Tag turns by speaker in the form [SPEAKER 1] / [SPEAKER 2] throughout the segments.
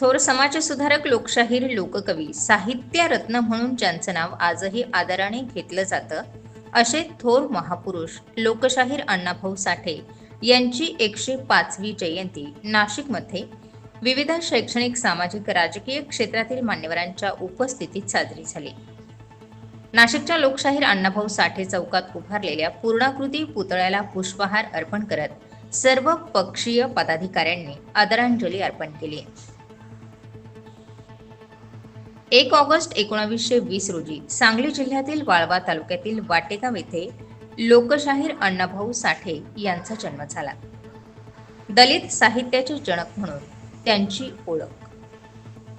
[SPEAKER 1] थोर समाजसुधारक लोकशाहीर लोककवी साहित्य रत्न म्हणून ज्यांचं नाव आजही आदराने घेतलं जातं असे थोर महापुरुष लोकशाहीर अण्णाभाऊ साठे यांची एकशे पाचवी जयंती नाशिकमध्ये विविध शैक्षणिक सामाजिक राजकीय क्षेत्रातील मान्यवरांच्या उपस्थितीत साजरी झाली. नाशिकच्या लोकशाहीर अण्णाभाऊ साठे चौकात उभारलेल्या पूर्णाकृती पुतळ्याला पुष्पहार अर्पण करत सर्व पक्षीय पदाधिकाऱ्यांनी आदरांजली अर्पण केली. एक ऑगस्ट एकोणावीसशे वीस रोजी सांगली जिल्ह्यातील वाळवा तालुक्यातील वाटेगाव येथे लोकशाहीर अण्णाभाऊ साठे यांचा जन्म झाला. दलित साहित्याचे जनक म्हणून त्यांची ओळख.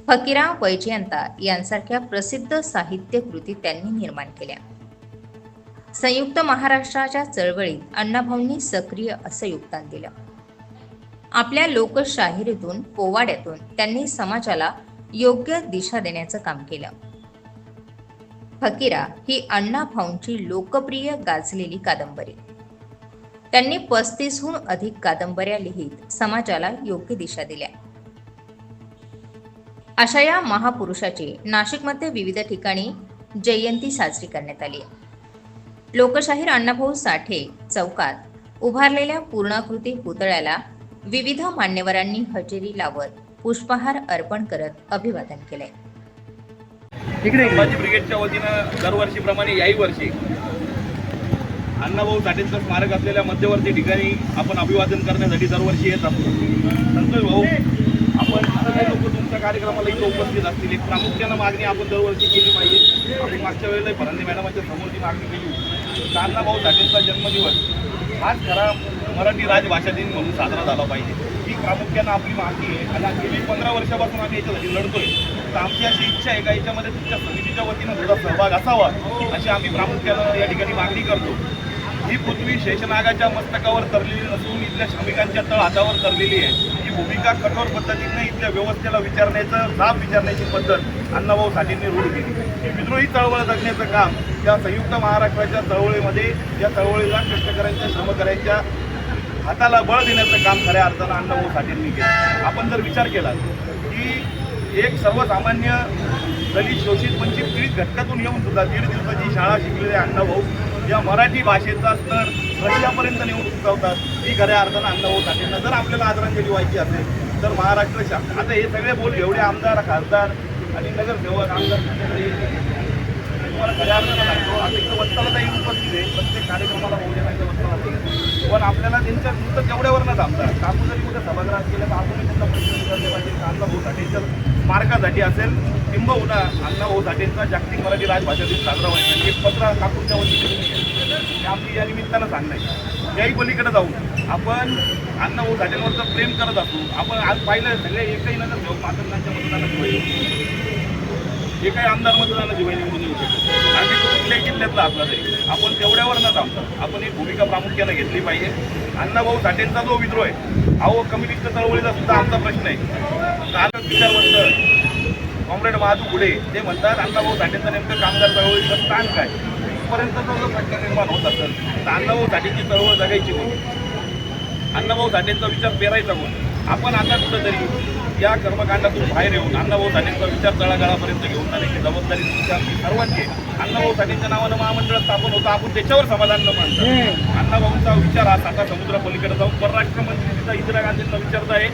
[SPEAKER 1] फकीरा वैजयंता यांसारख्या प्रसिद्ध साहित्य कृती त्यांनी निर्माण केल्या. संयुक्त महाराष्ट्राच्या चळवळीत अण्णाभाऊंनी सक्रिय असं योगदान दिलं. आपल्या लोकशाहिरीतून पोवाड्यातून त्यांनी समाजाला योग्य दिशा देण्याचं काम केलं. फकीरा ही अण्णा भाऊंची लोकप्रिय गाजलेली कादंबरी. त्यांनी पस्तीसहून अधिक कादंबऱ्या लिहित समाजाला योग्य दिशा दिल्या. अशा या महापुरुषाची नाशिकमध्ये विविध ठिकाणी जयंती साजरी करण्यात आली. लोकशाहीर अण्णाभाऊ साठे चौकात उभारलेल्या पूर्णाकृती पुतळ्याला विविध मान्यवरांनी हजेरी लावत पुष्पहार अर्पण करत अभिवादन केले.
[SPEAKER 2] इकडे इकडे.
[SPEAKER 3] संभाजी ब्रिगेडच्या वतीनं दरवर्षीप्रमाणे याही वर्षी अण्णाभाऊ साठेंचं स्मारक असलेल्या मध्यवर्ती ठिकाणी आपण अभिवादन करण्यासाठी दरवर्षी येत असतो. संतोष भाऊ आपण लोक तुमच्या कार्यक्रमाला इथं उपस्थित असतील. एक प्रामुख्यानं मागणी आपण दरवर्षी केली पाहिजे. आपण मागच्या वेळेला फरांदे मॅडमांच्या समोर ती मागणी केली. अण्णाभाऊ साठेंचा जन्मदिवस हाच खरा मराठी राजभाषा दिन म्हणून साजरा झाला पाहिजे. ही प्रामुख्यानं आपली मागणी आहे. आणि गेली पंधरा वर्षापासून आम्ही याच्यासाठी लढतोय. तर आमची अशी इच्छा आहे का याच्यामध्ये तुमच्या समितीच्या वतीनं थोडा सहभाग असावा अशी आम्ही प्रामुख्यानं या ठिकाणी मागणी करतो. ही पृथ्वी शेषनागाच्या मस्तकावर तरलेली नसून इथल्या श्रमिकांच्या तळ हातावर तरलेली आहे. ही भूमिका कठोर पद्धतीने इथल्या व्यवस्थेला विचारण्याचं जाब विचारण्याची पद्धत अण्णाभाऊ साठेंनी रूढ केली. ही विद्रोही चळवळ जगण्याचं काम या संयुक्त महाराष्ट्राच्या चळवळीमध्ये या चळवळीला कष्टकऱ्यांच्या श्रमकऱ्यांच्या हाताला बळ देण्याचं काम खऱ्या अर्थानं अण्णाभाऊ साठेंनी केलं. आपण जर विचार केला की एक सर्वसामान्य दलित शोषित वंचित पीडित घटकातून येऊन सुद्धा दीड दिवसाची शाळा शिकलेले अण्णाभाऊ या मराठी भाषेचा स्तर रशियापर्यंत नेऊन सुचवतात ही खऱ्या अर्थानं अण्णाभाऊ साठेंना जर आपल्याला आदरांजली व्हायची असेल तर महाराष्ट्र शासन आता हे सगळे बोल एवढे आमदार खासदार आणि नगरसेवक आमदार तुम्हाला खऱ्या अर्थानं लागतो आता इथं वत्ताला काही उपस्थित आहे प्रत्येक कार्यक्रमाला बहुजनांच्या वत्ताला जाईल. पण आपल्याला त्यांच्या नुसतं तेवढ्यावर न थांबता आपण जरी कुठे सभागृहात केलं तर आपण त्यांचा प्रश्न विचारले पाहिजे. की अण्णाभाऊ साठेंच्या स्मारकासाठी असेल किंबहुना अण्णाभाऊ साठेंचा जागतिक मराठी राजभाषा दिन साजरा व्हायचा. एक पत्र कापूरच्या वतीने आपली या निमित्तानं सांगणं आहे. याही पलीकडे जाऊन आपण अण्णा अण्णाभाऊ साठेंवरचं प्रेम करत असू आपण आज पाहिलं सगळे एकही नगर घेऊ मातंगांच्या मतदानात जे काही आमदार मतदानाची वहिनी निवडून येऊ कुठल्याही असला तरी. आपण तेवढ्यावर न थांबता. आपण ही भूमिका प्रामुख्यानं घेतली पाहिजे. अण्णाभाऊ साठेंचा जो विद्रोह आहे अहो कम्युनिस्ट चळवळीचा सुद्धा आमचा प्रश्न आहे. काल विचारवंत कॉम्रेड महादू घुडे ते म्हणतात अण्णाभाऊ साठेंचं नेमकं कामगार चळवळीचं स्थान काय? इथपर्यंत जो फटका निर्माण होत असेल तर अण्णाभाऊ साठेंची चळवळ जगायची कोण? अण्णाभाऊ साठेंचा विचार पेरायचा कोण? आपण आता कुठंतरी या कर्मकांडातून बाहेर येऊन अण्णाभाऊ साठेंचा विचार तळागाळापर्यंत घेऊन जाण्याची जबाबदारी तुमच्या सर्वांची. अण्णाभाऊ साठेंच्या नावानं महामंडळ स्थापन होतं. आपण त्याच्यावर समाधान न मानतो. अण्णाभाऊंचा विचार हा साता समुद्र पलीकडे जाऊन परराष्ट्र मंत्री सुद्धा इंदिरा गांधींना विचारत आहे.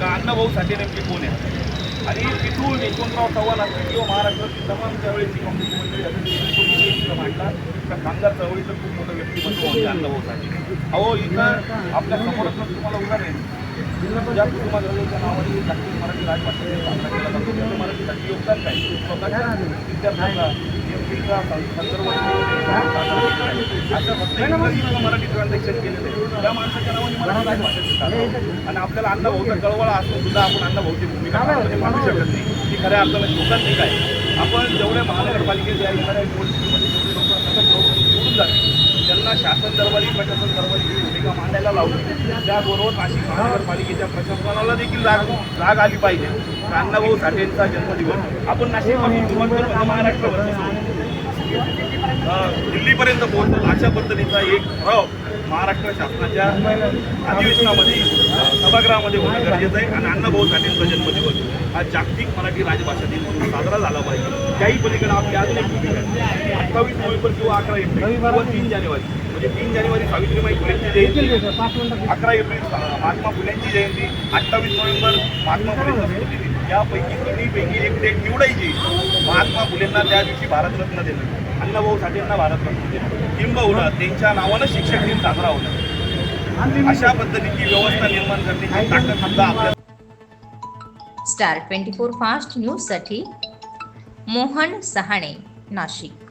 [SPEAKER 3] का अण्णाभाऊ साठे नेमके कोण आहे आणि तिथून यशवंतराव चव्हाण असतील किंवा महाराष्ट्रातील तमाम त्यावेळेची काँग्रेस असेल मांडला का कामगार चळवळीचं खूप मोठं व्यक्तिमत्व म्हणजे अण्णाभाऊ साठे. अहो इथं आपल्या समोरच मला उदाहरण ज्या कुटुंबाच्या नावाने जागतिक मराठी राजभाषेचा साजरा केला जातो त्याचं मराठीसाठी योगदान काय स्वतःच्या विद्यार्थ्यांना एमपीचा संदर्भ अशा मराठी ट्रान्झॅक्शन केलेलं आहे त्या माणसाच्या नावाने मराठी आणि आपल्याला अण्णाभाऊचा कळवळा असून सुद्धा आपण अण्णाभाऊची भूमिका प्रामुख्याने मानू शकत नाही की खऱ्या अर्थानं शोधत ठीक आहे आपण जेवढे महानगरपालिकेच्या येणाऱ्या निवडणुकीमध्ये जेवढे लोक नगरसेवक निवडून त्यांना शासन दरबारी प्रशासन दरबारी ही भूमिका मांडायला लावली. त्याबरोबर नाशिक महानगरपालिकेच्या प्रशासनाला देखील राग राग आली पाहिजे. तर अण्णाभाऊ साठेंचा जन्मदिवस. आपण नाशिक महाराष्ट्र दिल्लीपर्यंत पोहोचतो अशा पद्धतीचा एक ठराव महाराष्ट्र शासनाच्या अधिवेशनामध्ये सभागृहामध्ये होणं गरजेचं आहे. आणि अण्णाभाऊ साठेंचा जन्मदिवस हा जागतिक मराठी राजभाषा दिन म्हणून साजरा झाला पाहिजे. त्याही पलीकडे आपली अजून एक भूमिका आहे. अठ्ठावीस नोव्हेंबर किंवा अकरा एप्रिल किंवा तीन जानेवारी. म्हणजे तीन जानेवारी सावित्रीबाई फुलेंची जयंती अकरा एप्रिल महात्मा फुलेंची जयंती अठ्ठावीस नोव्हेंबर महात्मा फुलेंचा स्मृतिदिन. यापैकी तिन्हीपैकी एक डेट निवडायची महात्मा फुलेंना त्या दिवशी भारतरत्न देणं. अण्णाभाऊ साठेंना भारतरत्न देणं. किंबहुना त्यांच्या नावानं शिक्षक दिन साजरा होणं अशा पद्धतीची व्यवस्था निर्माण करण्याची ताकद सुद्धा आपल्या
[SPEAKER 1] स्टार ट्वेंटी फोर फास्ट न्यूजसाठी मोहन सहाणे नाशिक.